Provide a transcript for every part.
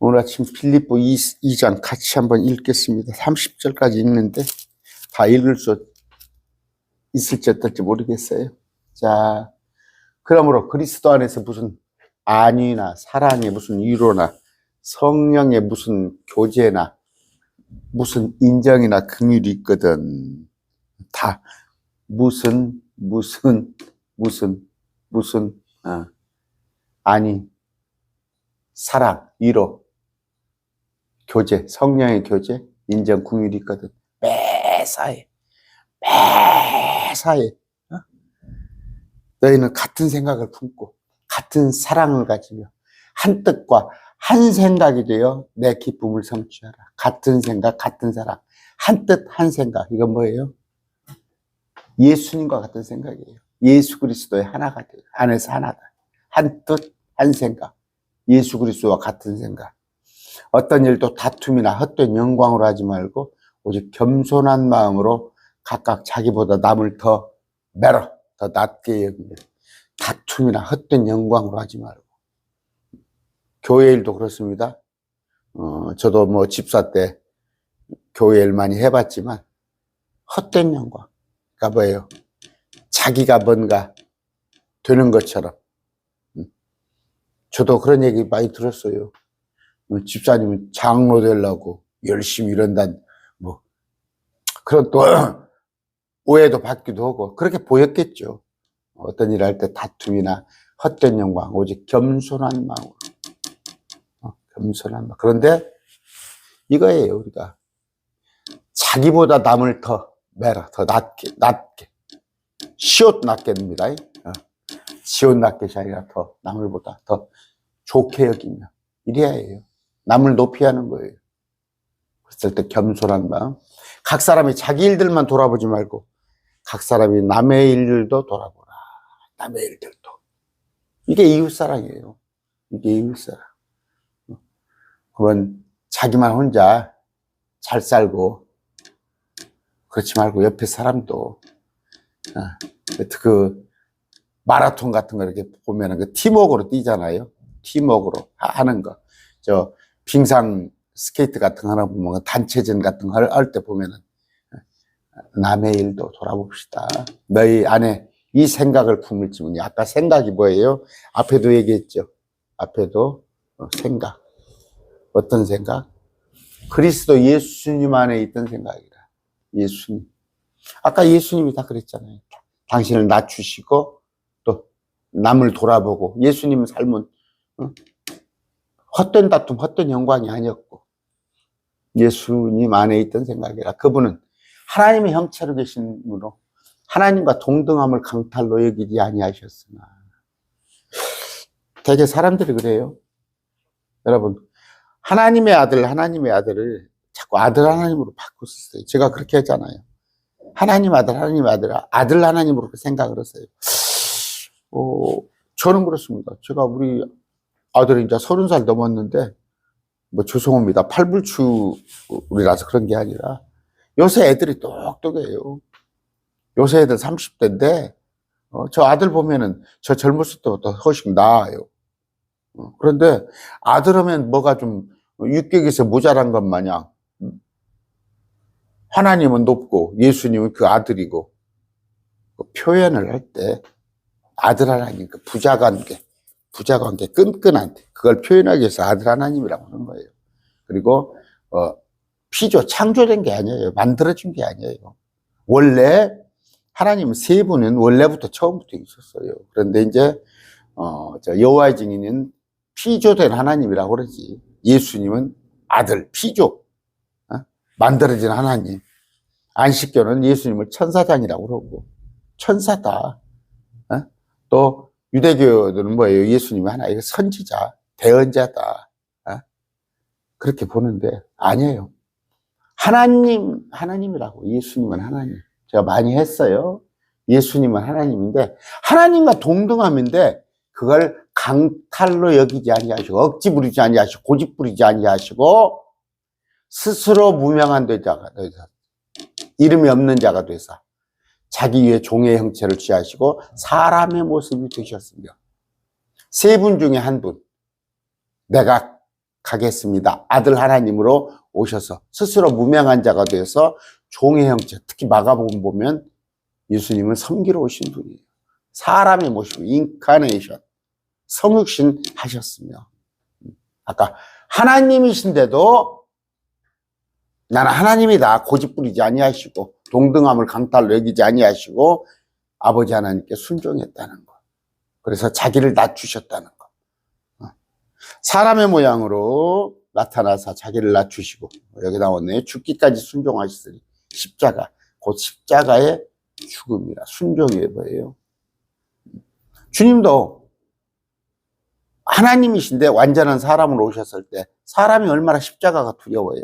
오늘 아침 필리포 2장 같이 한번 읽겠습니다. 30절까지 읽는데 다 읽을 수 있을지 어떨지 모르겠어요. 자, 그러므로 그리스도 안에서 무슨 안위나 사랑의 무슨 위로나 성령의 무슨 교제나 무슨 인정이나 긍휼이 있거든. 다 무슨 무슨 무슨 무슨 어, 아니 사랑 위로 교제 성령의 교제 인정 긍휼이 있거든. 매사에 매사에 어? 너희는 같은 생각을 품고 같은 사랑을 가지며 한 뜻과 한 생각이 되어 내 기쁨을 성취하라. 같은 생각, 같은 사랑, 한 뜻, 한 생각. 이건 뭐예요? 예수님과 같은 생각이에요. 예수 그리스도의 하나가 돼요. 안에서 하나다. 한 뜻, 한 생각. 예수 그리스도와 같은 생각. 어떤 일도 다툼이나 헛된 영광으로 하지 말고 오직 겸손한 마음으로 각각 자기보다 남을 더 매러, 더 낮게 여기며 다툼이나 헛된 영광으로 하지 말고 교회 일도 그렇습니다. 어, 저도 뭐 집사 때 교회 일 많이 해봤지만 헛된 영광. 그러니까 뭐예요? 자기가 뭔가 되는 것처럼. 음. 저도 그런 얘기 많이 들었어요. 어, 집사님은 장로 되려고 열심히 이런단 뭐 그런 또 오해도 받기도 하고 그렇게 보였겠죠. 어떤 일을 할때 다툼이나 헛된 영광 오직 겸손한 마음으로 어, 겸손한 마음. 그런데 이거예요 우리가 자기보다 남을 더 매라 더 낮게 낮게 시옷 낮게입니다. 어. 시옷 낮게이 아니라 더 남을보다 더 좋게 여기며 이래야 해요. 남을 높이 하는 거예요. 그랬을 때 겸손한 마음. 각 사람이 자기 일들만 돌아보지 말고 각 사람이 남의 일들도 돌아보라. 남의 일들도. 이게 이웃사랑이에요. 이게 이웃사랑. 그건 자기만 혼자 잘 살고 그렇지 말고 옆에 사람도 아, 그 마라톤 같은 거 이렇게 보면은 그 팀워크로 뛰잖아요. 팀워크로 하는 거. 저 빙상 스케이트 같은 거 하나 보면 단체전 같은 거 할 때 보면은 남의 일도 돌아봅시다. 너희 안에 이 생각을 품을지문이 아까 생각이 뭐예요? 앞에도 얘기했죠. 앞에도 어, 생각. 어떤 생각? 그리스도 예수님 안에 있던 생각이라. 예수님. 아까 예수님이 다 그랬잖아요. 당신을 낮추시고 또 남을 돌아보고 예수님 삶은 어? 헛된 다툼, 헛된 영광이 아니었고 예수님 안에 있던 생각이라 그분은 하나님의 형체로 계신 분으로 하나님과 동등함을 강탈로 여기지 아니하셨으나 대개 사람들이 그래요. 여러분 하나님의 아들, 하나님의 아들을 자꾸 아들 하나님으로 바꿨었어요. 제가 그렇게 했잖아요. 하나님 아들, 하나님 아들, 아들 하나님으로 생각을 했어요. 어, 저는 그렇습니다. 제가 우리 아들이 이제 서른 살 넘었는데, 뭐 죄송합니다. 팔불출이라서 그런 게 아니라, 요새 애들이 똑똑해요. 요새 애들 30대인데, 어, 저 아들 보면은 저 젊었을 때보다 훨씬 나아요. 어, 그런데 아들 하면 뭐가 좀 육격에서 모자란 것 마냥, 음, 하나님은 높고 예수님은 그 아들이고, 그 표현을 할 때 아들 하나님, 그 부자 관계, 부자 관계 끈끈한 그걸 표현하기 위해서 아들 하나님이라고 하는 거예요. 그리고 어, 피조 창조된 게 아니에요. 만들어진 게 아니에요. 원래 하나님 세 분은 원래부터 처음부터 있었어요. 그런데 이제 어, 저 여호와의 증인은 피조된 하나님이라고 그러지. 예수님은 아들 피조 어? 만들어진 하나님. 안식교는 예수님을 천사장이라고 그러고 천사다. 어? 또 유대교들은 뭐예요? 예수님이 하나의 선지자, 대언자다. 어? 그렇게 보는데 아니에요. 하나님, 하나님이라고. 예수님은 하나님. 제가 많이 했어요. 예수님은 하나님인데 하나님과 동등함인데 그걸 강탈로 여기지 아니하시고 억지 부리지 아니하시고 고집 부리지 아니하시고 스스로 무명한 자가 되사 이름이 없는 자가 되사 자기 위에 종의 형체를 취하시고 사람의 모습이 되셨으며 세 분 중에 한 분 내가 가겠습니다. 아들 하나님으로 오셔서 스스로 무명한 자가 되어서 종의 형체, 특히 마가복음 보면 예수님은 섬기러 오신 분이에요. 사람의 모습, 인카네이션, 성육신 하셨으며 아까 하나님이신데도 나는 하나님이다 고집 부리지 아니하시고 동등함을 강탈로 여기지 아니하시고 아버지 하나님께 순종했다는 것. 그래서 자기를 낮추셨다는 것. 어. 사람의 모양으로 나타나서 자기를 낮추시고 여기 나왔네요. 죽기까지 순종하시으니 십자가 곧 십자가의 죽음이라 순종이 뭐예요? 주님도 하나님이신데 완전한 사람으로 오셨을 때 사람이 얼마나 십자가가 두려워요.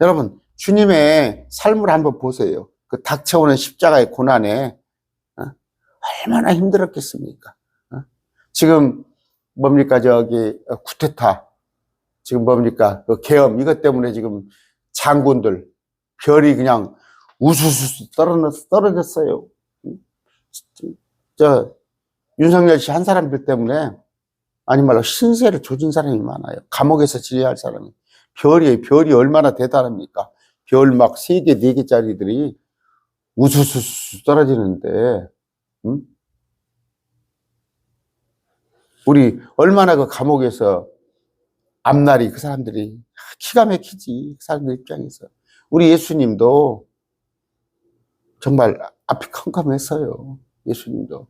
여러분 주님의 삶을 한번 보세요. 그 닥쳐오는 십자가의 고난에 어? 얼마나 힘들었겠습니까? 어? 지금 뭡니까 저기 어, 구테타 지금 뭡니까 그 계엄 이것 때문에 지금 장군들 별이 그냥 우수수 떨어졌, 떨어졌어요. 저 윤석열 씨 한 사람들 때문에 아니 말로 신세를 조진 사람이 많아요. 감옥에서 지내할 사람이 별이 별이 얼마나 대단합니까? 별 막 세 개, 네 개짜리들이 우수수 떨어지는데, 응? 우리 얼마나 그 감옥에서 앞날이 그 사람들이 기가 막히지 그 사람들 입장에서 우리 예수님도 정말 앞이 컴컴했어요. 예수님도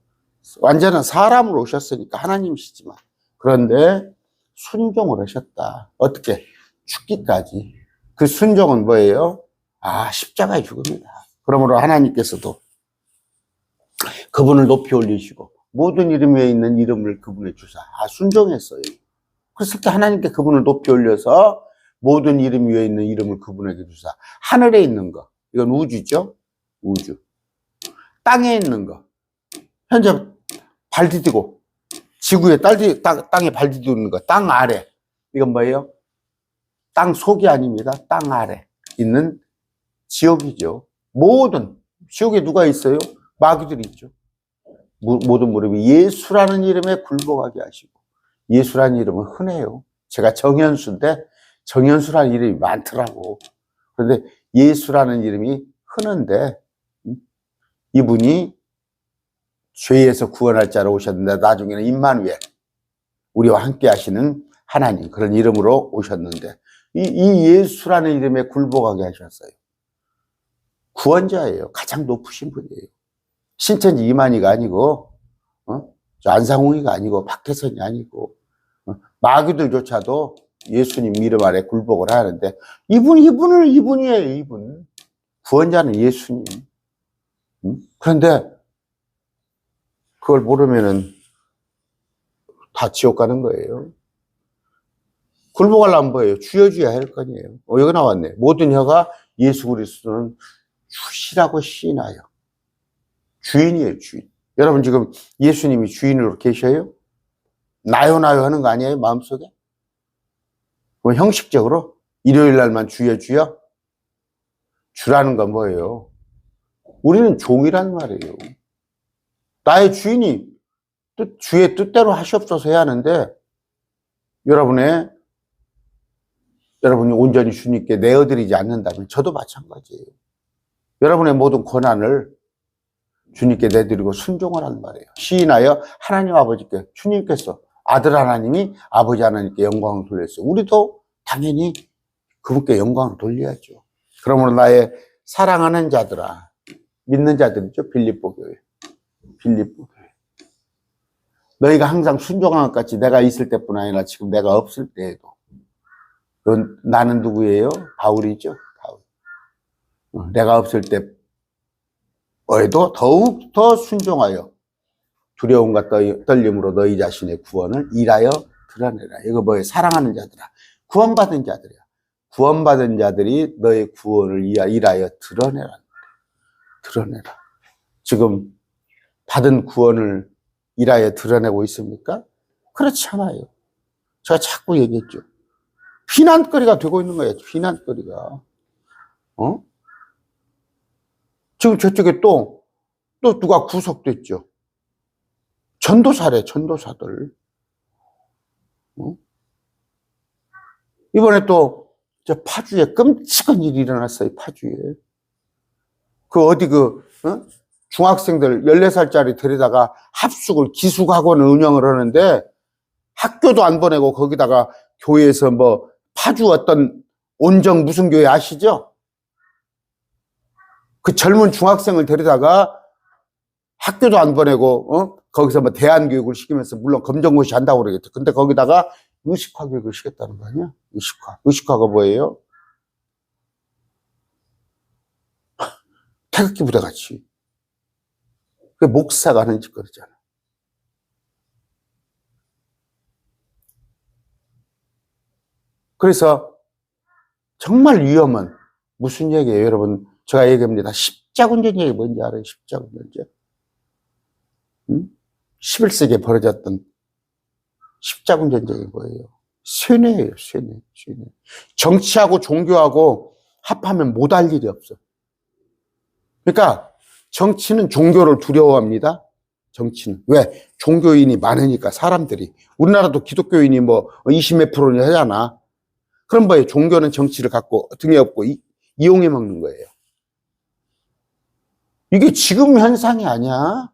완전한 사람으로 오셨으니까 하나님이시지만 그런데 순종을 하셨다. 어떻게 죽기까지 그 순종은 뭐예요? 아 십자가의 죽음이다. 그러므로 하나님께서도 그분을 높이 올리시고 모든 이름 위에 있는 이름을 그분에 주사 아 순종했어요. 그랬을 때 하나님께 그분을 높이 올려서 모든 이름 위에 있는 이름을 그분에게 주사 하늘에 있는 거 이건 우주죠. 우주. 땅에 있는 거. 현재 발 디디고, 지구에 딸디, 땅, 땅에 발 디디는 거. 땅 아래. 이건 뭐예요? 땅 속이 아닙니다. 땅 아래 있는 지옥이죠. 모든, 지옥에 누가 있어요? 마귀들이 있죠. 무, 모든 무릎이 예수라는 이름에 굴복하게 하시고, 예수라는 이름은 흔해요. 제가 정현수인데, 정현수라는 이름이 많더라고. 그런데 예수라는 이름이 흔한데, 이분이 죄에서 구원할 자로 오셨는데 나중에는 임마누엘 우리와 함께 하시는 하나님 그런 이름으로 오셨는데 이, 이 예수라는 이름에 굴복하게 하셨어요. 구원자예요. 가장 높으신 분이에요. 신천지 이만희가 아니고 어? 안상홍이가 아니고 박태선이 아니고 어? 마귀들조차도 예수님 이름 아래 굴복을 하는데 이분 이분을 이분이에요. 이분 구원자는 예수님. 그런데 그걸 모르면은 다 지옥 가는 거예요. 굴복하려면 뭐예요? 주여 주여 할 거니에요. 어, 여기 나왔네. 모든 혀가 예수 그리스도는 주시라고 시인하여. 주인이에요, 주인. 여러분 지금 예수님이 주인으로 계셔요? 나요, 나요 하는 거 아니에요? 마음속에? 그럼 형식적으로 일요일 날만 주여, 주여? 주라는 건 뭐예요? 우리는 종이란 말이에요. 나의 주인이 뜻, 주의 뜻대로 하시옵소서 해야 하는데, 여러분의, 여러분이 온전히 주님께 내어드리지 않는다면 저도 마찬가지예요. 여러분의 모든 권한을 주님께 내드리고 순종을 하는 말이에요. 시인하여 하나님 아버지께, 주님께서 아들 하나님이 아버지 하나님께 영광을 돌렸어요. 우리도 당연히 그분께 영광을 돌려야죠. 그러므로 나의 사랑하는 자들아, 믿는 자들이죠. 빌립보 교회. 빌립보 교회. 너희가 항상 순종한 것 같이 내가 있을 때뿐 아니라 지금 내가 없을 때에도. 나는 누구예요? 바울이죠. 바울. 어, 내가 없을 때에도 더욱 더 순종하여 두려움과 떨림으로 너희 자신의 구원을 일하여 드러내라. 이거 뭐예요? 사랑하는 자들아. 구원받은 자들이야. 구원받은 자들이 너의 구원을 일하여 드러내라. 드러내라. 지금 받은 구원을 일하여 드러내고 있습니까? 그렇지 않아요. 제가 자꾸 얘기했죠. 비난거리가 되고 있는 거예요. 비난거리가. 어? 지금 저쪽에 또, 또 누가 구속됐죠. 전도사래, 전도사들. 어? 이번에 또, 저 파주에 끔찍한 일이 일어났어요, 파주에. 그 어디 그, 어? 중학생들 14살짜리 데려다가 합숙을 기숙학원을 운영을 하는데 학교도 안 보내고 거기다가 교회에서 뭐 파주 어떤 온정 무슨 교회 아시죠? 그 젊은 중학생을 데려다가 학교도 안 보내고 어? 거기서 뭐 대안 교육을 시키면서 물론 검정고시 한다고 그러겠죠. 근데 거기다가 의식화 교육을 시켰다는 거 아니야? 의식화. 의식화가 뭐예요? 태극기 부대 같이. 그 목사가 하는 짓거리잖아. 그래서 정말 위험한 무슨 얘기예요, 여러분? 제가 얘기합니다. 십자군전쟁이 뭔지 알아요? 십자군전쟁. 응? 11세기에 벌어졌던 십자군 전쟁이 뭐예요? 쇠뇌예요, 쇠뇌, 쇠뇌. 정치하고 종교하고 합하면 못 할 일이 없어. 그러니까 정치는 종교를 두려워합니다. 정치는. 왜? 종교인이 많으니까, 사람들이. 우리나라도 기독교인이 뭐 20몇 프로는 하잖아. 그럼 뭐예요? 종교는 정치를 갖고 등에 업고 이, 이용해 먹는 거예요. 이게 지금 현상이 아니야.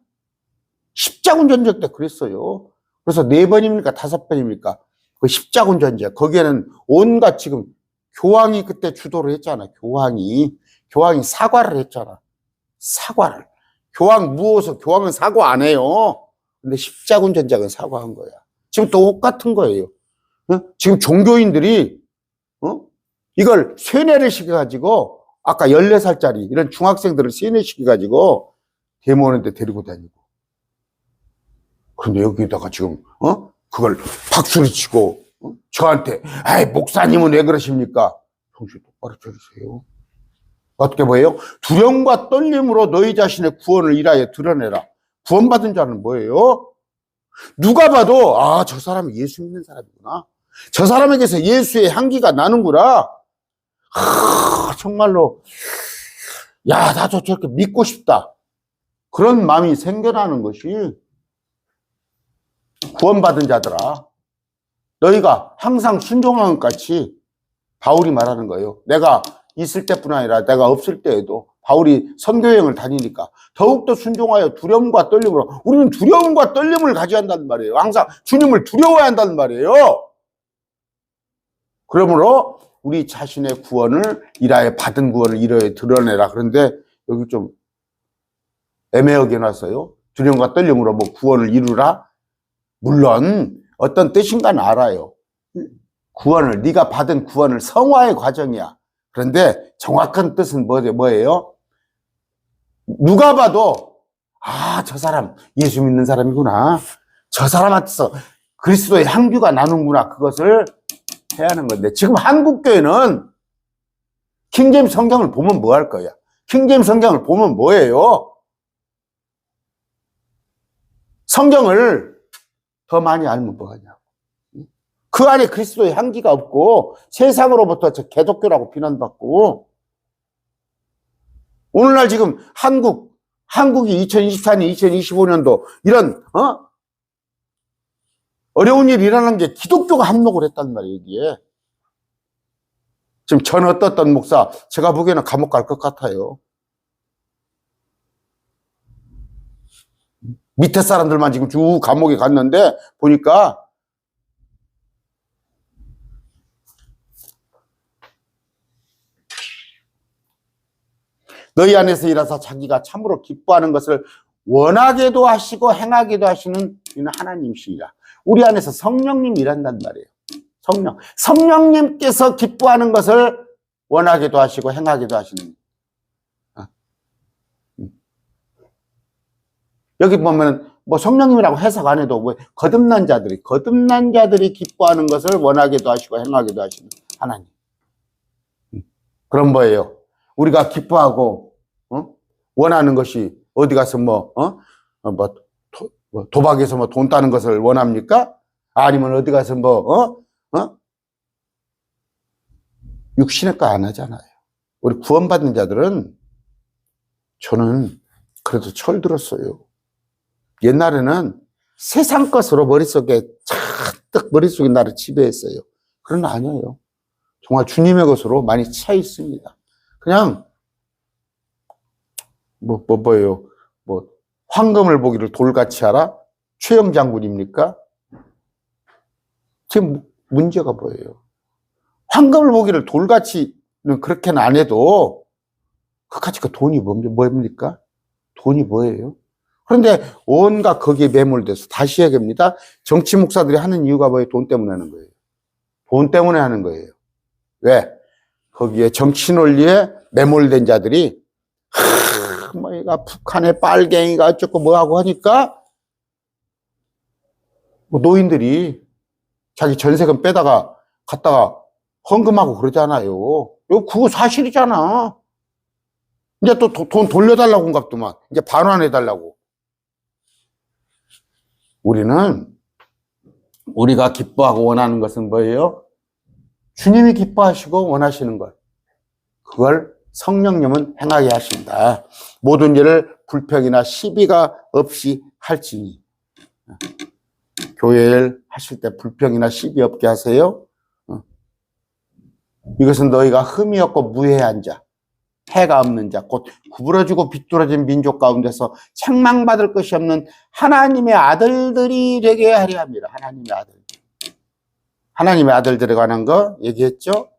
십자군 전쟁 때 그랬어요. 그래서 네 번입니까? 다섯 번입니까? 그 십자군 전쟁. 거기에는 온갖 지금 교황이 그때 주도를 했잖아. 교황이. 교황이 사과를 했잖아. 사과를. 교황 무엇을, 교황은 사과 안 해요. 근데 십자군 전쟁은 사과한 거야. 지금 똑같은 거예요. 어? 지금 종교인들이, 어? 이걸 세뇌를 시켜가지고, 아까 14살짜리 이런 중학생들을 세뇌시켜가지고, 데모하는데 데리고 다니고. 근데 여기다가 지금, 어? 그걸 박수를 치고, 어? 저한테, 아이, 목사님은 왜 그러십니까? 정신 똑바로 차리세요. 어떻게 보여요? 두려움과 떨림으로 너희 자신의 구원을 일하여 드러내라. 구원받은 자는 뭐예요? 누가 봐도, 아, 저 사람은 예수 믿는 사람이구나. 저 사람에게서 예수의 향기가 나는구나. 하, 정말로, 야, 나도 저렇게 믿고 싶다. 그런 마음이 생겨나는 것이 구원받은 자들아. 너희가 항상 순종하는 것 같이 바울이 말하는 거예요. 내가 있을 때뿐 아니라 내가 없을 때에도 바울이 선교여행을 다니니까 더욱더 순종하여 두려움과 떨림으로 우리는 두려움과 떨림을 가져야 한다는 말이에요. 항상 주님을 두려워야 한다는 말이에요. 그러므로 우리 자신의 구원을 일하여 받은 구원을 일하여 드러내라. 그런데 여기 좀 애매하게 놨어요. 두려움과 떨림으로 뭐 구원을 이루라. 물론 어떤 뜻인가는 알아요. 구원을 네가 받은 구원을 성화의 과정이야. 그런데 정확한 뜻은 뭐- 뭐예요? 누가 봐도 아, 저 사람 예수 믿는 사람이구나. 저 사람한테서 그리스도의 향기가 나는구나. 그것을 해야 하는 건데 지금 한국 교회는 킹제임 성경을 보면 뭐 할 거야? 킹제임 성경을 보면 뭐예요? 성경을 더 많이 알면 뭐하냐고. 그 안에 그리스도의 향기가 없고 세상으로부터 저 개독교라고 비난받고 오늘날 지금 한국 한국이 2024년, 2025년도 이런 어? 어려운 일이 일어난 게 기독교가 한몫을 했단 말이에요, 여기에. 지금 전 어떻던 목사, 제가 보기에는 감옥 갈 것 같아요. 밑에 사람들만 지금 쭉 감옥에 갔는데, 보니까, 너희 안에서 일어서 자기가 참으로 기뻐하는 것을 원하게도 하시고 행하게도 하시는 이는 하나님이시라. 우리 안에서 성령님 일한단 말이에요. 성령. 성령님께서 기뻐하는 것을 원하게도 하시고 행하게도 하시는. 아. 음. 여기 보면 뭐 성령님이라고 해석 안 해도 뭐 거듭난 자들이 거듭난 자들이 기뻐하는 것을 원하게도 하시고 행하게도 하시는 하나님. 음. 그런 거예요. 우리가 기뻐하고 어? 원하는 것이 어디 가서 뭐 어? 어, 뭐, 도, 뭐 도박에서 뭐 돈 따는 것을 원합니까? 아니면 어디 가서 뭐 어? 어? 육신의 거 안 하잖아요. 우리 구원받는 자들은 저는 그래도 철들었어요. 옛날에는 세상 것으로 머릿속에 잔뜩 머릿속에 나를 지배했어요. 그런 거 아니에요. 정말 주님의 것으로 많이 차 있습니다. 그냥 뭐, 뭐, 뭐예요? 뭐, 황금을 보기를 돌같이 하라? 최영 장군입니까? 지금 문제가 뭐예요? 황금을 보기를 돌같이는 그렇게는 안 해도 그까지 그 돈이 뭡- 뭡니까? 돈이 뭐예요? 그런데 온갖 거기에 매몰돼서 다시 얘기합니다. 정치 목사들이 하는 이유가 뭐예요? 돈 때문에 하는 거예요. 돈 때문에 하는 거예요. 왜? 거기에 정치 논리에 매몰된 자들이 얘가 북한의 빨갱이가 어쩌고 뭐하고 하니까 뭐 노인들이 자기 전세금 빼다가 갔다가 헌금하고 그러잖아요. 이거 그거 사실이잖아. 이제 또 돈 돌려달라고 한갑더만 이제 반환해달라고. 우리는 우리가 기뻐하고 원하는 것은 뭐예요? 주님이 기뻐하시고 원하시는 것. 그걸 성령님은 행하게 하신다. 모든 일을 불평이나 시비가 없이 할지니. 교회를 하실 때 불평이나 시비 없게 하세요. 어. 이것은 너희가 흠이 없고 무해한 자, 해가 없는 자, 곧 구부러지고 비뚤어진 민족 가운데서 책망받을 것이 없는 하나님의 아들들이 되게 하려 합니다. 하나님의 아들. 하나님의 아들들에 관한 거 얘기했죠?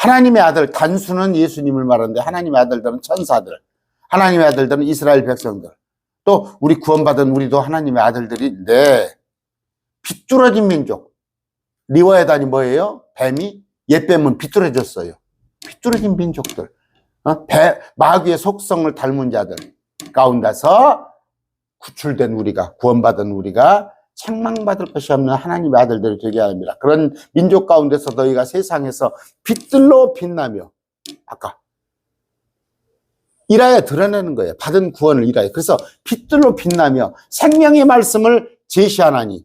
하나님의 아들, 단수는 예수님을 말하는데 하나님의 아들들은 천사들, 하나님의 아들들은 이스라엘 백성들, 또 우리 구원받은 우리도 하나님의 아들들인데 비뚤어진 민족, 리워에단이 뭐예요? 뱀이 옛뱀은 비뚤어졌어요. 비뚤어진 민족들, 어? 배, 마귀의 속성을 닮은 자들 가운데서 구출된 우리가 구원받은 우리가 책망받을 것이 없는 하나님의 아들들이 되게 합니다. 그런 민족 가운데서 너희가 세상에서 빛들로 빛나며 아까 일하여 드러내는 거예요. 받은 구원을 일하여. 그래서 빛들로 빛나며 생명의 말씀을 제시하나니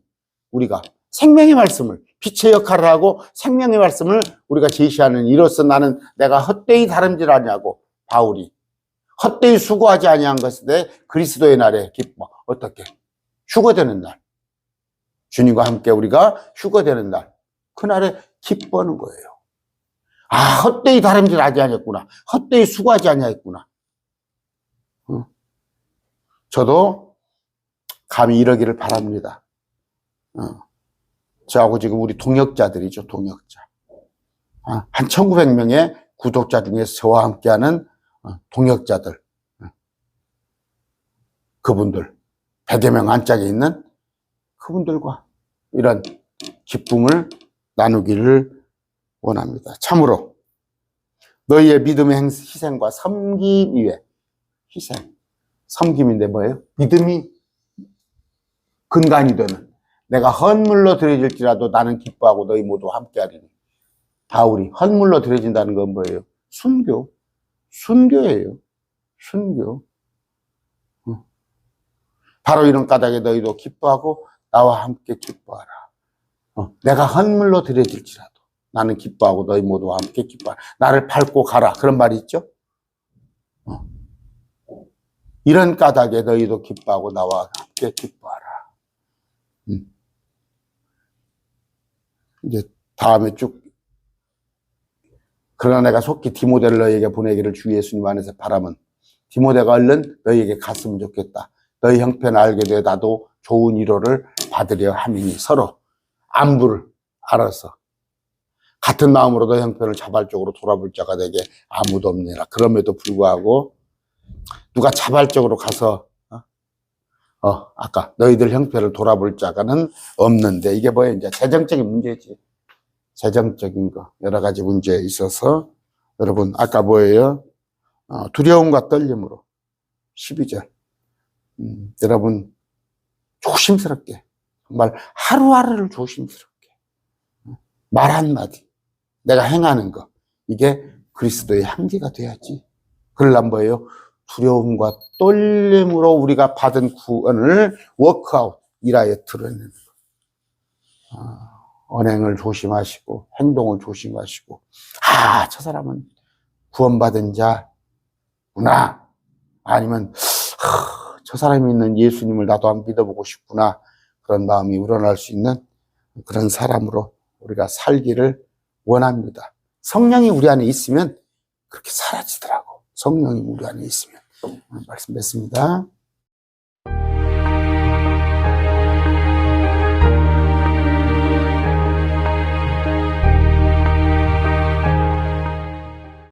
우리가 생명의 말씀을 빛의 역할을 하고 생명의 말씀을 우리가 제시하는 이로써 나는 내가 헛되이 다름질하냐고 바울이 헛되이 수고하지 아니한 것에 대해 그리스도의 날에 기뻐 어떻게 휴거되는 날 주님과 함께 우리가 휴거되는 날 그날에 기뻐하는 거예요. 아 헛되이 다름질하지 아니했구나 헛되이 수고하지 아니했구나 어. 저도 감히 이러기를 바랍니다. 어. 저하고 지금 우리 동역자들이죠, 동역자. 아, 한 1900명의 구독자 중에서 저와 함께하는 어, 동역자들. 어. 그분들, 100여 명 안짝에 있는 그분들과 이런 기쁨을 나누기를 원합니다. 참으로 너희의 믿음의 행- 희생과 섬김 위에 희생, 섬김인데 뭐예요? 믿음이 근간이 되는 내가 헌물로 드려질지라도 나는 기뻐하고 너희 모두 함께하리니 바울이 헌물로 드려진다는 건 뭐예요? 순교 순교예요 순교 어. 바로 이런 까닭에 너희도 기뻐하고 나와 함께 기뻐하라 어, 내가 헌물로 드려질지라도 나는 기뻐하고 너희 모두와 함께 기뻐하라 나를 밟고 가라 그런 말이 있죠 어. 이런 까닭에 너희도 기뻐하고 나와 함께 기뻐하라 음. 이제 다음에 쭉 그러나 내가 속히 디모데를 너희에게 보내기를 주 예수님 안에서 바라면 디모데가 얼른 너희에게 갔으면 좋겠다. 너희 형편을 알게 돼 나도 좋은 위로를 받으려 함이니 서로 안부를 알아서 같은 마음으로 너희 형편을 자발적으로 돌아볼 자가 되게 아무도 없느니라. 그럼에도 불구하고 누가 자발적으로 가서 어, 어, 아까 너희들 형편을 돌아볼 자가는 없는데 이게 뭐예요? 이제 재정적인 문제지. 재정적인 거 여러 가지 문제에 있어서 여러분 아까 뭐예요? 어, 두려움과 떨림으로 12절 음, 여러분 조심스럽게 정말 하루하루를 조심스럽게 어, 말 한마디 내가 행하는 거 이게 그리스도의 향기가 돼야지 그러려면 뭐예요? 두려움과 떨림으로 우리가 받은 구원을 워크아웃 일하여 드러내는 거. 아, 언행을 조심하시고 행동을 조심하시고 아, 저 사람은 구원받은 자구나. 아니면 하, 저 사람이 있는 예수님을 나도 한번 믿어보고 싶구나. 그런 마음이 우러날 수 있는 그런 사람으로 우리가 살기를 원합니다. 성령이 우리 안에 있으면 그렇게 사라지더라고. 성령이 우리 안에 있으면. 오늘 말씀 맺습니다.